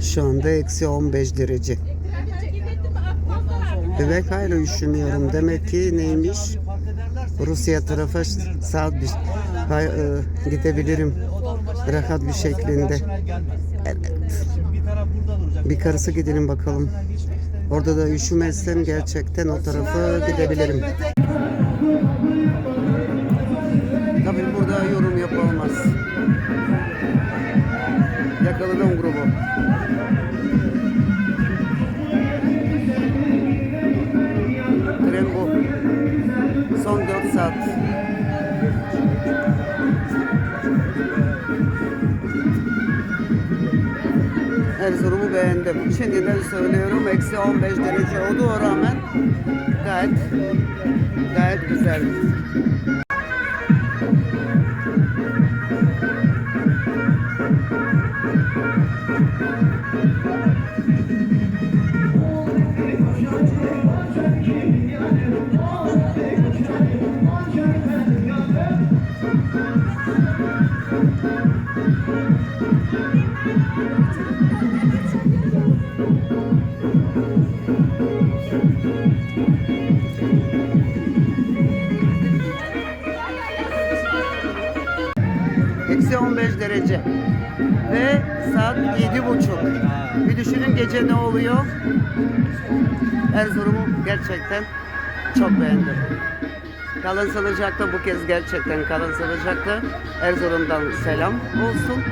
Şu anda eksi 15 derece. Evet hala üşümüyorum. Demek ki neymiş? Rusya tarafa saat bir hay- e, gidebilirim. Rahat bir şeklinde. Evet. Bir karısı gidelim bakalım. Orada da üşümezsem gerçekten o tarafa gidebilirim. Beğendim. Şimdiden söylüyorum eksi 15 derece olduğu rağmen gayet gayet güzel. Erzurum'u gerçekten çok beğendim. Kalın sığınacakta bu kez gerçekten kalın sığınacakta. Erzurum'dan selam olsun.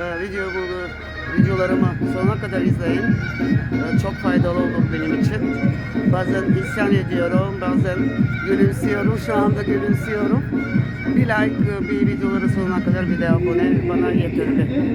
Ee, video bunu, videolarımı sonuna kadar izleyin. Ee, çok faydalı olur benim için. Bazen isyan ediyorum, bazen gülümsüyorum. Şu anda gülümsüyorum. Bir like, bir videoları sonuna kadar bir de abone bana yeterli.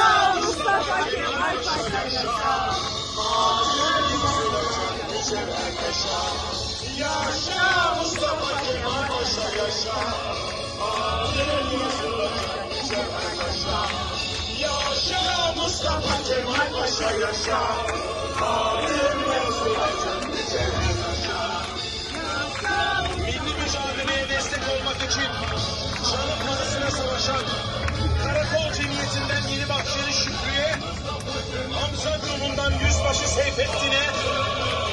Yaşa Mustafa Kemal Paşa yaşa. Yaşa Mustafa Kemal Paşa yaşa. Yaşa Mustafa Kemal Paşa yaşa. Milli mücadeleye destek olmak için canı parasına savaşan Karakol Cemiyeti'nden Yeni Bahçeli Şükrü'ye, Hamza grubundan Yüzbaşı Seyfettin'e,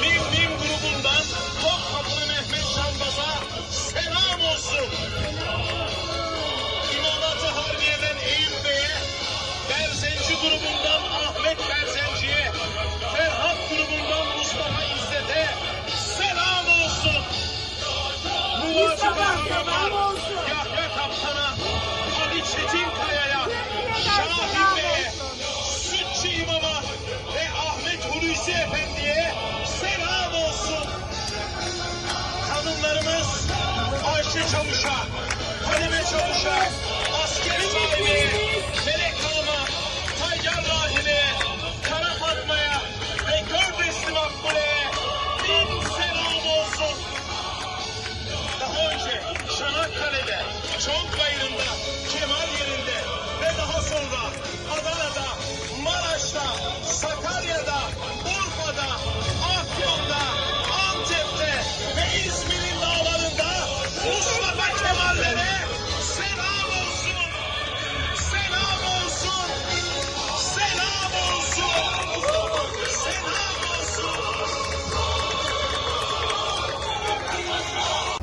Mim Mim grubundan Topkapılı Mehmet Canbaz'a selam olsun. çalışan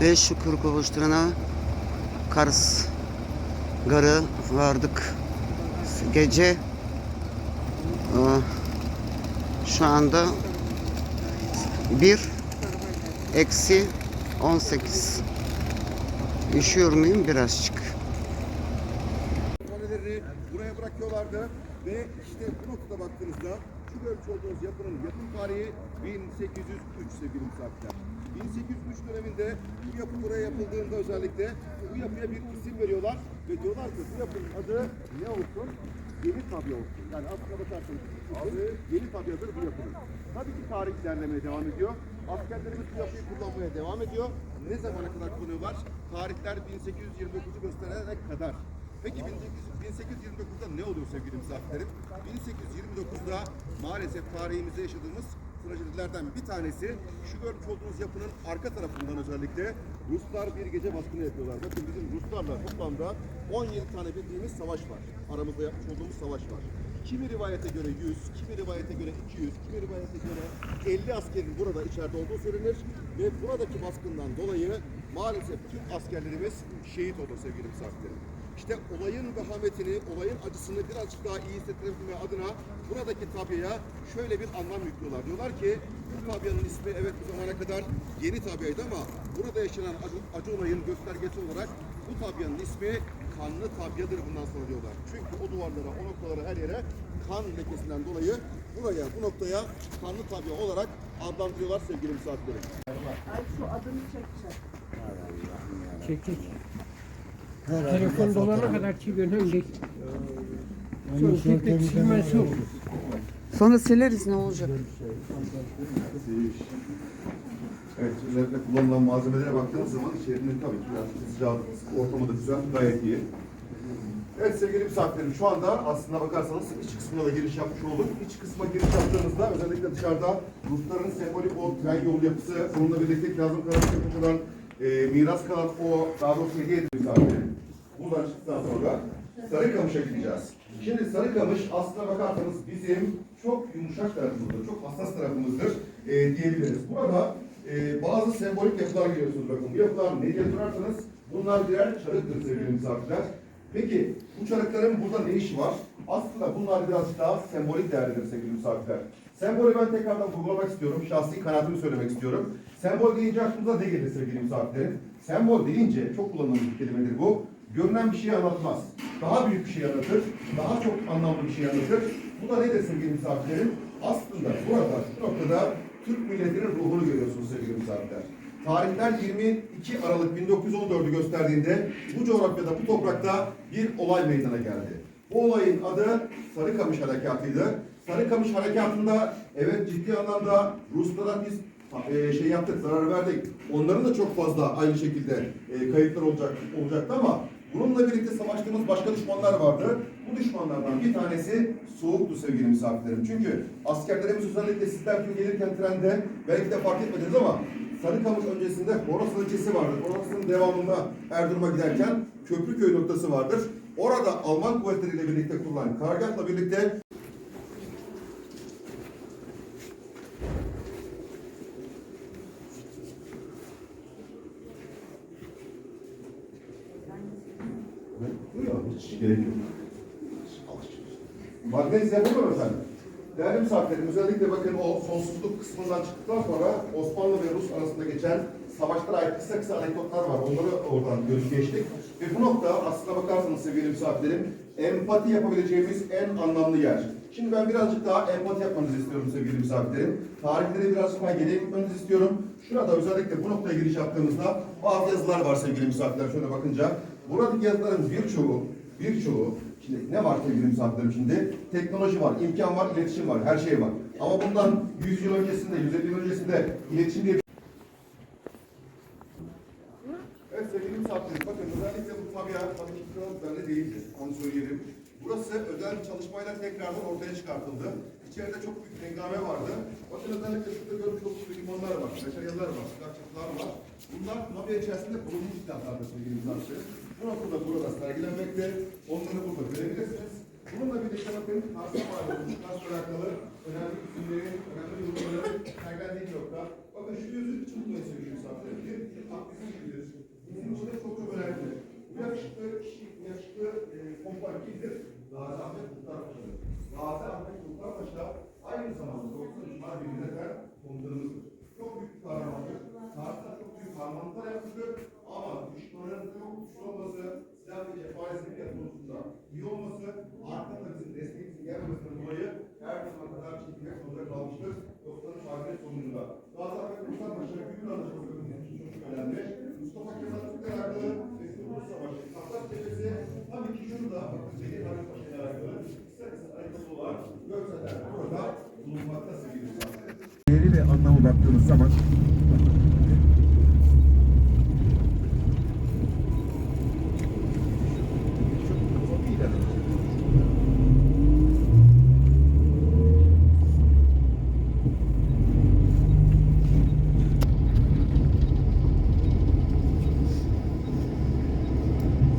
Ve şükür kavuşturana Kars Garı vardık. Gece aa, şu anda 1 eksi 18 Üşüyor muyum birazcık? Kaleleri buraya bırakıyorlardı ve işte bu noktada baktığınızda şu görmüş olduğunuz yapının yapım tarihi 1803 sevgili misafirler. 1803 döneminde bu yapı buraya yapıldığında özellikle bu yapıya bir isim veriyorlar ve diyorlar ki bu yapının adı ne olsun? yeni tabya olsun. Yani aslına bakarsanız Abi, yeni tabyadır bu yapının. Tabii ki tarih ilerlemeye devam ediyor. Askerlerimiz bu yapıyı kullanmaya devam ediyor. Ne zamana kadar kullanıyorlar? Tarihler 1829'u gösterene kadar. Peki 1829'da ne oluyor sevgili misafirlerim? 1829'da maalesef tarihimizde yaşadığımız trajedilerden bir tanesi şu görmüş olduğunuz yapının arka tarafından özellikle Ruslar bir gece baskını yapıyorlar. Bakın bizim Ruslarla toplamda 17 tane bildiğimiz savaş var. Aramızda yapmış olduğumuz savaş var. Kimi rivayete göre 100, kimi rivayete göre 200, kimi rivayete göre 50 askerin burada içeride olduğu söylenir. Ve buradaki baskından dolayı maalesef tüm askerlerimiz şehit oldu sevgili misafirlerim. İşte olayın vehametini, olayın acısını birazcık daha iyi hissettirebilme adına buradaki tabyaya şöyle bir anlam yüklüyorlar. Diyorlar ki bu tabyanın ismi evet bu zamana kadar yeni tabyaydı ama burada yaşanan acı, acı olayın göstergesi olarak bu tabyanın ismi kanlı tabyadır bundan sonra diyorlar. Çünkü o duvarlara, o noktalara her yere kan lekesinden dolayı buraya, bu noktaya kanlı tabya olarak adlandırıyorlar sevgili misafirlerim. Çekik. Telefon dolana kadar çiviyorum geç. Sonra tek tek silmesi olur. Sonra sileriz ne olacak? Evet, özellikle kullanılan malzemelere baktığınız zaman içerinin tabii ki biraz sıcağı, ortamı da güzel, gayet iyi. Evet sevgili misafirlerim, şu anda aslına bakarsanız iç kısmına da giriş yapmış olduk. İç kısma giriş yaptığımızda özellikle dışarıda Rusların sembolik o tren yolu yapısı, bununla birlikte Kazım Karabekir'den e, miras kalan o, daha doğrusu hediye edilmiş misafirim. Buradan çıktıktan sonra Sarıkamış'a gideceğiz. Şimdi Sarıkamış aslına bakarsanız bizim çok yumuşak tarafımızdır, çok hassas tarafımızdır e, diyebiliriz. Burada e, bazı sembolik yapılar görüyorsunuz bakın. Bu yapılar ne diye sorarsanız bunlar birer çarıktır sevgili misafirler. Peki bu çarıkların burada ne işi var? Aslında bunlar birazcık daha sembolik değerlidir sevgili misafirler. Sembolü ben tekrardan vurgulamak istiyorum. Şahsi kanaatimi söylemek istiyorum. Sembol deyince aklınıza ne gelir sevgili misafirlerim? Sembol deyince çok kullanılan bir kelimedir bu. Görünen bir şeyi anlatmaz. Daha büyük bir şey anlatır. Daha çok anlamlı bir şey anlatır. Bu da nedir sevgili misafirlerim? Aslında burada, şu noktada Türk milletinin ruhunu görüyorsunuz sevgili misafirler. Tarihler 22 Aralık 1914'ü gösterdiğinde bu coğrafyada, bu toprakta bir olay meydana geldi. Bu olayın adı Sarıkamış Harekatı'ydı. Sarıkamış Harekatı'nda evet ciddi anlamda Ruslara biz e, şey yaptık, zarar verdik. Onların da çok fazla aynı şekilde e, kayıplar olacak olacaktı ama bununla birlikte savaştığımız başka düşmanlar vardı. Bu düşmanlardan bir tanesi soğuktu sevgili misafirlerim. Çünkü askerlerimiz özellikle sizler gün gelirken trende belki de fark etmediniz ama Sarıkamış öncesinde Horasan ilçesi vardır. Horasa'nın devamında Erzurum'a giderken Köprüköy noktası vardır. Orada Alman kuvvetleriyle birlikte kurulan karargahla birlikte hiç gerek yok. Magnezyum yapılır efendim? Değerli misafirlerim, özellikle bakın o sonsuzluk kısmından çıktıktan sonra Osmanlı ve Rus arasında geçen savaşlara ait kısa kısa anekdotlar var. Onları oradan görüp geçtik. Ve bu nokta aslına bakarsanız sevgili misafirlerim, empati yapabileceğimiz en anlamlı yer. Şimdi ben birazcık daha empati yapmanızı istiyorum sevgili misafirlerim. Tarihleri birazcık daha geriye gitmenizi istiyorum. Şurada özellikle bu noktaya giriş yaptığımızda bazı yazılar var sevgili misafirler şöyle bakınca. Buradaki yazıların birçoğu, birçoğu Şimdi ne var sevgili misafirlerim şimdi? Teknoloji var, imkan var, iletişim var, her şey var. Ama bundan 100 yıl öncesinde, 150 yıl öncesinde iletişim diye Evet sevgili misafirlerim, bakın özellikle bu tabiat tabii ki biraz bende değildi, onu söyleyelim. Burası özel çalışmayla tekrardan ortaya çıkartıldı. İçeride çok büyük hengame vardı. Bakın özellikle şurada görmüş olduğunuz limanlar var, meşalyalar var, sıcak var. Bunlar tabiat içerisinde bulunmuş silahlardır sevgili misafirlerim. Liverpool'da burada sergilenmekte. Onları burada görebilirsiniz. Bununla birlikte bakın Aslı Bayramı'ndan sonra alakalı önemli isimleri, önemli yorumları sergilendiği nokta. Bakın şu yüzü tutmaya çalışıyor sadece. Haklısın şu yüz. Bizim için de çok çok önemli. Bu yakışıklı kişi, bu yakışıklı e, kompar kimdir? Gazi Ahmet Kurtarbaşı. Gazi Ahmet Kurtarbaşı da aynı zamanda 93 Mart 1'de ve cephanesinin yapı konusunda iyi olması, arkada bizim desteğimizin gelmemesinden dolayı her zaman kadar çekilmek zorunda kalmıştır. Dostların faaliyet sonunda. Gazi Ahmet Kurtarpaşa Gümrük Anlaşması çok önemli. Mustafa Kemal Atatürk'le alakalı ve Kurtuluş Savaşı. Tahtas Cephesi tabii ki şunu da bakın Zeki Tarih Paşa'yla alakalı. Kısa var. Gökseler burada bulunmakta sevgili. Değeri ve anlamı baktığımız zaman çok iyi de.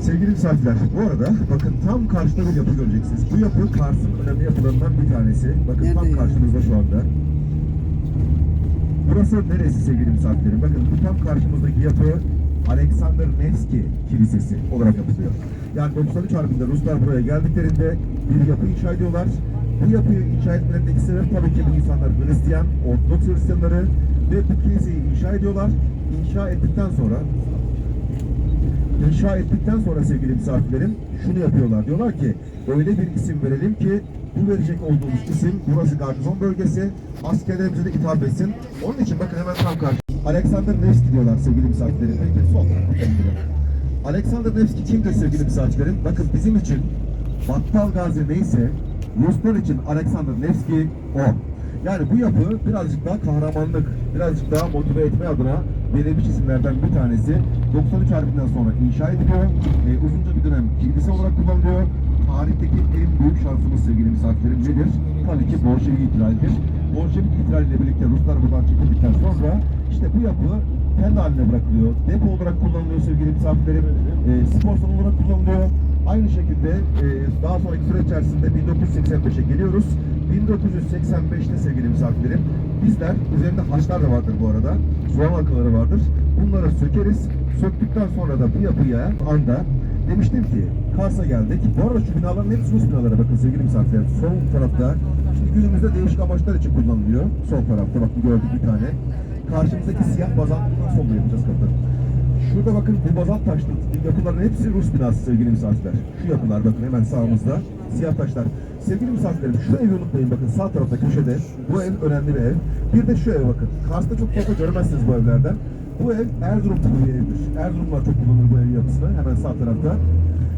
Sevgili misafirler, bu arada bakın tam karşıda bir yapı göreceksiniz. Bu yapı Kars'ın önemli yapılarından bir tanesi. Bakın tam Nerede? karşımızda şu anda. Burası neresi sevgili misafirlerim? Bakın bu tam karşımızdaki yapı Alexander Nevski Kilisesi olarak yapılıyor. Yani 93 Harbi'nde Ruslar buraya geldiklerinde bir yapı inşa ediyorlar. Bu yapıyı inşa etmelerindeki sebep tabii ki bu insanlar Hristiyan, Ortodoks Hristiyanları ve bu kiliseyi inşa ediyorlar. İnşa ettikten sonra İnşa ettikten sonra sevgili misafirlerim şunu yapıyorlar. Diyorlar ki öyle bir isim verelim ki bu verecek olduğumuz isim burası garnizon bölgesi askerlerimize de hitap etsin. Onun için bakın hemen tam karşı. Alexander Nevski diyorlar sevgili misafirlerim. Peki tarafta Alexander Nevski kimdir sevgili misafirlerim? Bakın bizim için Battal Gazi neyse Ruslar için Alexander Nevski o. Yani bu yapı birazcık daha kahramanlık, birazcık daha motive etme adına verilmiş isimlerden bir tanesi. 93 Harbi'nden sonra inşa ediliyor. Ee, uzunca bir dönem kilise olarak kullanılıyor. Tarihteki en büyük şansımız sevgili misafirlerim nedir? Tabii ki Bolşevik ihtilalidir. Bolşevik ihtilaliyle birlikte Ruslar buradan çekildikten sonra işte bu yapı kendi haline bırakılıyor. Depo olarak kullanılıyor sevgili misafirlerim. Ee, spor salonu olarak kullanılıyor. Aynı şekilde e, daha sonraki süreç içerisinde 1985'e geliyoruz. 1985'te sevgili misafirlerim bizler üzerinde haçlar da vardır bu arada. Soğan halkaları vardır. Bunları sökeriz. Söktükten sonra da bu yapıya anda demiştim ki Kars'a geldik. Bu arada şu binaların hepsi Rus binaları bakın sevgili misafirlerim. Sol tarafta şimdi günümüzde değişik amaçlar için kullanılıyor. Sol tarafta bak gördük bir tane. Karşımızdaki siyah bazaltlıktan solda yapacağız kapı. Şurada bakın bu bazalt taşlı yapıların hepsi Rus binası sevgili misafirler. Şu yapılar bakın hemen sağımızda siyah taşlar. Sevgili misafirlerim şu evi unutmayın bakın sağ tarafta köşede. Bu ev önemli bir ev. Bir de şu eve bakın. Kars'ta çok fazla görmezsiniz bu evlerden. Bu ev Erzurum tipi bir evdir. Erzurumlar çok kullanır bu ev yapısını hemen sağ tarafta.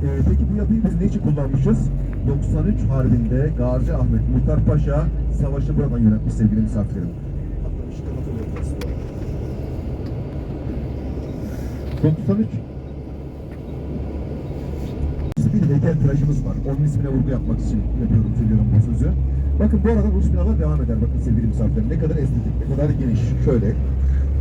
Ee, peki bu yapıyı biz ne için kullanmışız? 93 Harbi'nde Gazi Ahmet Muhtar Paşa savaşı buradan yönetmiş sevgili misafirlerim. Hatta işte hatırlıyoruz. 93 bir heykel tıraşımız var. Onun ismine vurgu yapmak için yapıyorum, söylüyorum bu sözü. Bakın bu arada Rus binalar devam eder. Bakın sevgili misafirler. Ne kadar estetik, ne kadar geniş. Şöyle.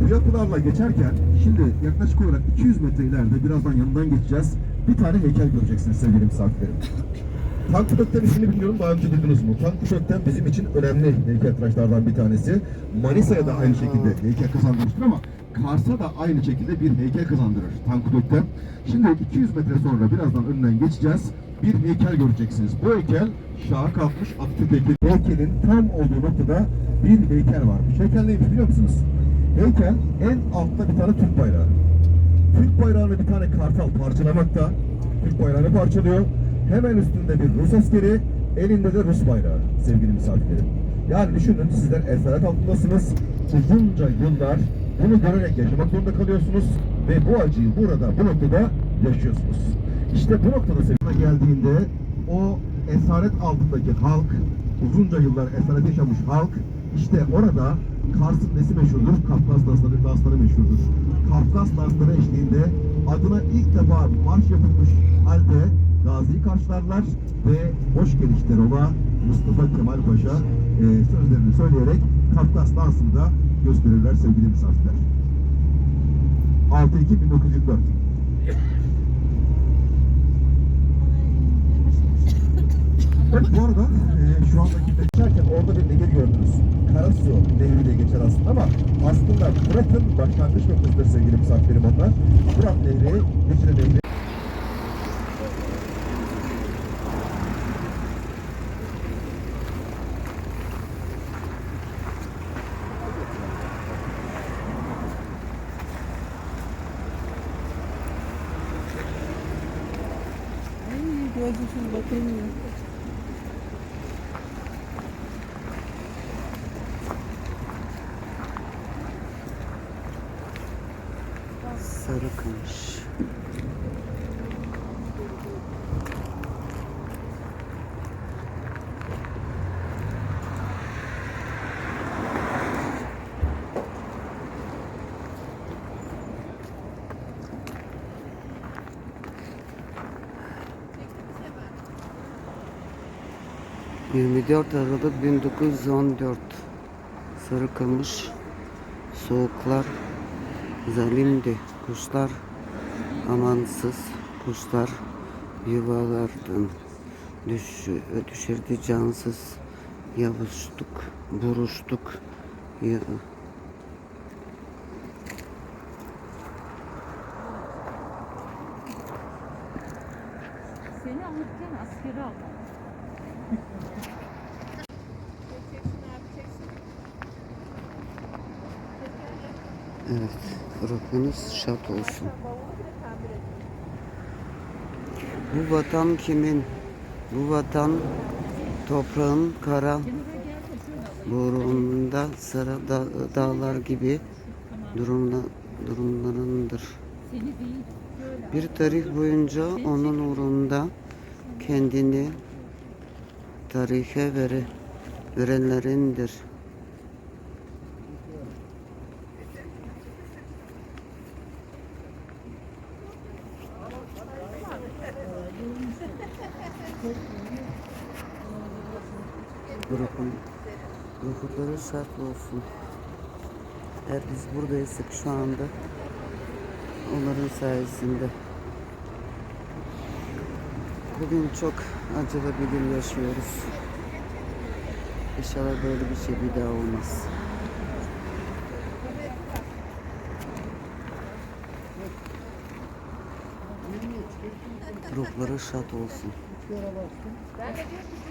Yapılarla geçerken şimdi yaklaşık olarak 200 metre ileride birazdan yanından geçeceğiz. Bir tane heykel göreceksiniz sevgili misafirlerim. Tankutok'tan ismini bilmiyorum daha önce duydunuz mu? Tankutok'tan bizim için önemli heykeltıraşlardan bir tanesi. Manisa'ya da aynı şekilde heykel kazandırmıştır ama Kars'a da aynı şekilde bir heykel kazandırır Tankutok'tan. Şimdi 200 metre sonra birazdan önünden geçeceğiz. Bir heykel göreceksiniz. Bu heykel şaha kalkmış Atatürk heykeli. Heykelin tam olduğu noktada bir heykel varmış. Heykel neymiş biliyor musunuz? Heykel en altta bir tane Türk bayrağı. Türk bayrağını bir tane kartal parçalamakta. Türk bayrağını parçalıyor. Hemen üstünde bir Rus askeri, elinde de Rus bayrağı sevgili misafirlerim. Yani düşünün sizler esaret altındasınız. Uzunca yıllar bunu görerek yaşamak zorunda kalıyorsunuz ve bu acıyı burada, bu noktada yaşıyorsunuz. İşte bu noktada sevgili geldiğinde o esaret altındaki halk, uzunca yıllar esaret yaşamış halk, işte orada Kars'ın nesi meşhurdur? Kafkas dansları, dansları meşhurdur. Kafkas dansları eşliğinde adına ilk defa marş yapılmış halde Gazi'yi karşılarlar ve hoş gelişler ola Mustafa Kemal Paşa e, sözlerini söyleyerek Kafkas dansını da gösterirler sevgili misafirler. 6-2-1924 Evet bu arada şu andaki geçerken orada bir nehir gördünüz. Karasu Nehri diye geçer aslında ama aslında Fırat'ın başlangıç noktasıdır sevgili misafirlerim onlar. Fırat Nehri, Dicle Nehri. Sarıkamış. Yirmi dört Aralık bin dokuz yüz on dört Sarıkamış Soğuklar Zalimdi Kuşlar Amansız Kuşlar Yuvalardan düş, Düşürdü cansız. Yavuştuk Buruştuk ya, Seni alırken askeri al. Evet şad olsun Bu vatan kimin? Bu vatan toprağın kara Burunda sarı da- dağlar gibi durumla, durumlarındır. Bir tarih boyunca onun uğrunda kendini tarihe vere, verenlerindir. Ruhun, ruhları şart olsun. Eğer biz buradaysak şu anda onların sayesinde. Bugün çok acılı bir gün yaşıyoruz. İnşallah böyle bir şey bir daha olmaz. Ruhları şad olsun. Şöyle bastım. Ben de diyorum